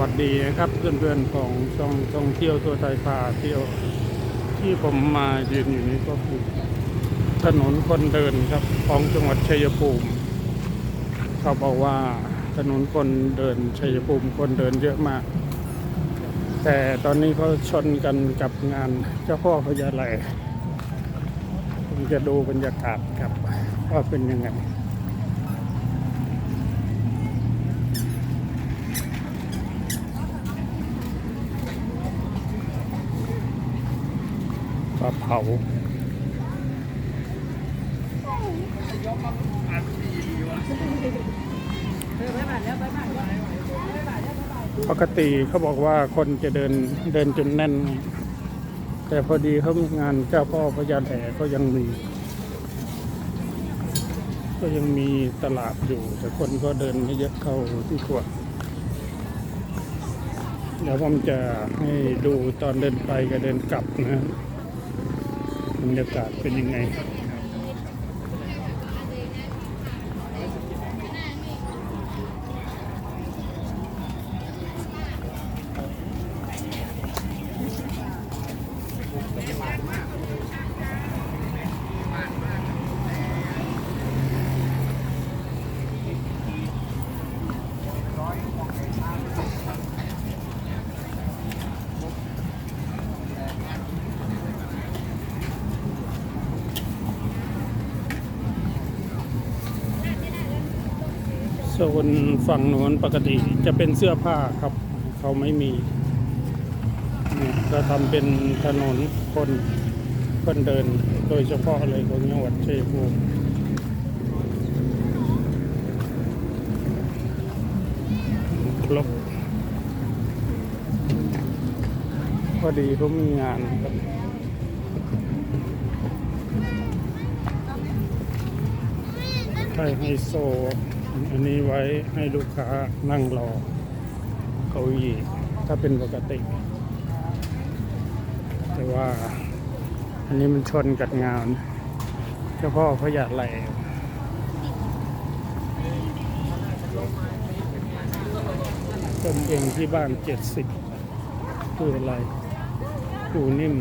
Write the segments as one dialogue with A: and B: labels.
A: วัสดีนะครับเพื่อนๆของช่องท่องเที่ยวทั่วไทยพาเที่ยวที่ผมมายืนอยู่นี้ก็คือถนนคนเดินครับของจังหวัดชัยภูมิเขาบอกว่าถนนคนเดินชัยภูมิคนเดินเยอะมาก แต่ตอนนี้เขาชนกันกับงานเจ้าพ่อพญาไหลผมจะดูบรรยากาศครับว่าเป็นยังไง ปลาเผาปกติเขาบอกว่าคนจะเดินเดินจนแน่น แต่พอดีเขามีงานเจ้าพ่อพญาแถก็ยังมี ก็ยังมีตลาดอยู่ แต่คนก็เดินไม่เยอะเข้าที่ขวดเดี๋ยวผมจะให้ดูตอนเดินไปกับเดินกลับนะ รรยากาศเป็นยังไง ส่วนฝั่งโน้นปกติจะเป็นเสื้อผ้าครับ เขาไม่มีนี่ก็ทำเป็นถนนคนคนเดินโดยเฉพาะเลยของจังหวัดชัยภูมิครบพอดีเขามีงานครับไทยไฮโซ อันนี้ไว้ให้ลูกค้านั่งรอเก้าอี้ถ้าเป็นปกติ แต่ว่าอันนี้มันชนกับงานเฉพาะพระยาไหลต้มเองที่บ้านเจ็ดสิบคืออะไรปูนิ่ม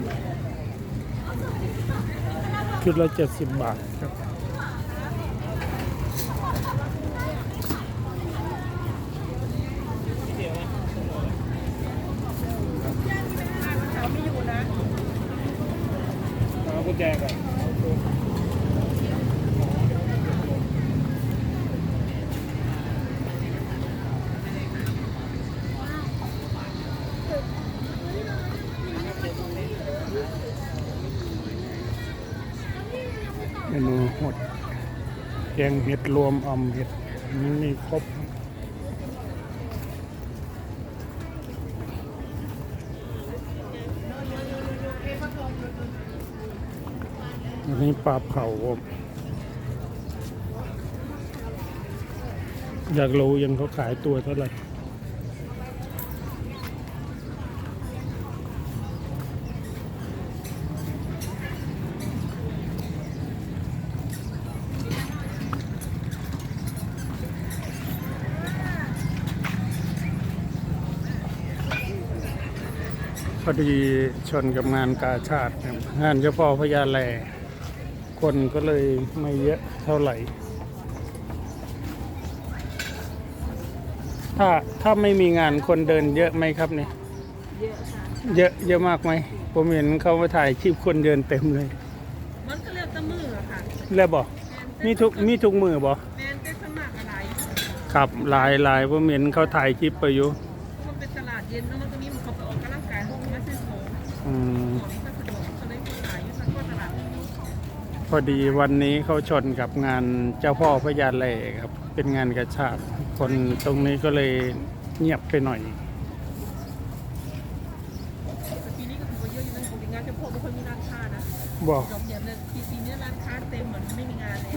A: ชุดละเจ็ดสิบบาทครับ เอากุญแจก่อนเมนูหดแกงเห็ดรวมอ่อมเห็ดนนี้มีครบ อันนี้ปลาเผาอยากรู้ยังเขาขายตัวเท่าไหร่พอดีชนกับงานกาชาติงานเจ้าพ่อพญาแล คนก็เลยไม่เยอะเท่าไหร่ ถ้าถ้าไม่มีงานคนเดินเยอะไหมครับเนี่ย
B: เยอะค่ะ
A: เยอะเยอะมากไหม ผมเห็นเขามาถ่ายคลิปคนเดินเต็มเลย
B: มันก็เรียกตะมืออะค่ะ
A: แล้วบอกมีทุกมีทุกมือบอก
B: แมนเป็นสมัครอะไร
A: ครับหลายหลายผมเห็นเขาถ่ายคลิปไปอยู่
B: มันเป็นตลาดเย็นแล้วมันก็มีมันเขาไปออกกำลังกายห้องมาซื้อของ
A: อืม พอดีวันนี้เขาชนกับงานเจ้าพ่อพญาแลครับ เป็นงานกระชาติคนตรงนี้ก็เลยเงียบไปหน่อย
B: แต่ปีนี้ก็ถือว่าเยอะอยู่นะของงานเฉพาะไม่ค่อยมีร้านค้านะ
A: บอก
B: ดอกเดียวเลยปีปีนี้ร้านค้าเต็มเหมือนไม่มีงานเลย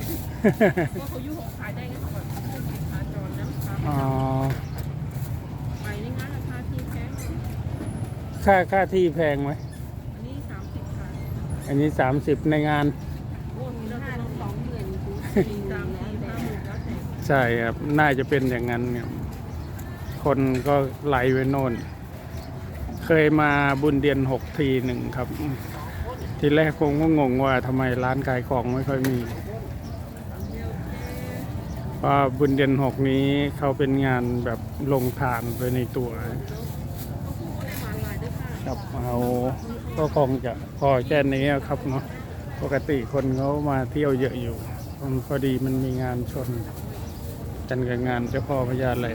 B: เพราะเขายุ่งขายได้ไงเขาแบบเป็นสินค้าจรนะค้า
A: อ๋อ
B: ไปในงานราคาที่แพง
A: ค่าค่าที่แพงไหม
B: อันนี้สามสิบค่ะ
A: อันนี้สามสิบในงาน ใช่ครับ น่าจะเป็นอย่างนั้นครับคนก็ไหลไปโน่น เคยมาบุญเดียนหกทีหนึ่งครับ ทีแรกคงก็งงว่าทำไมร้านขายของไม่ค่อยมีเพราะบุญเดียนหกนี้เขาเป็นงานแบบลงทานไปในตัว ครับเอาก็คงจะพอแค่นี้ครับเนาะปกติคนเขามาเที่ยวเยอะอยู่มัน พอดีมันมีงานชนกันกับงานเจ้าพ่อพญาแหล่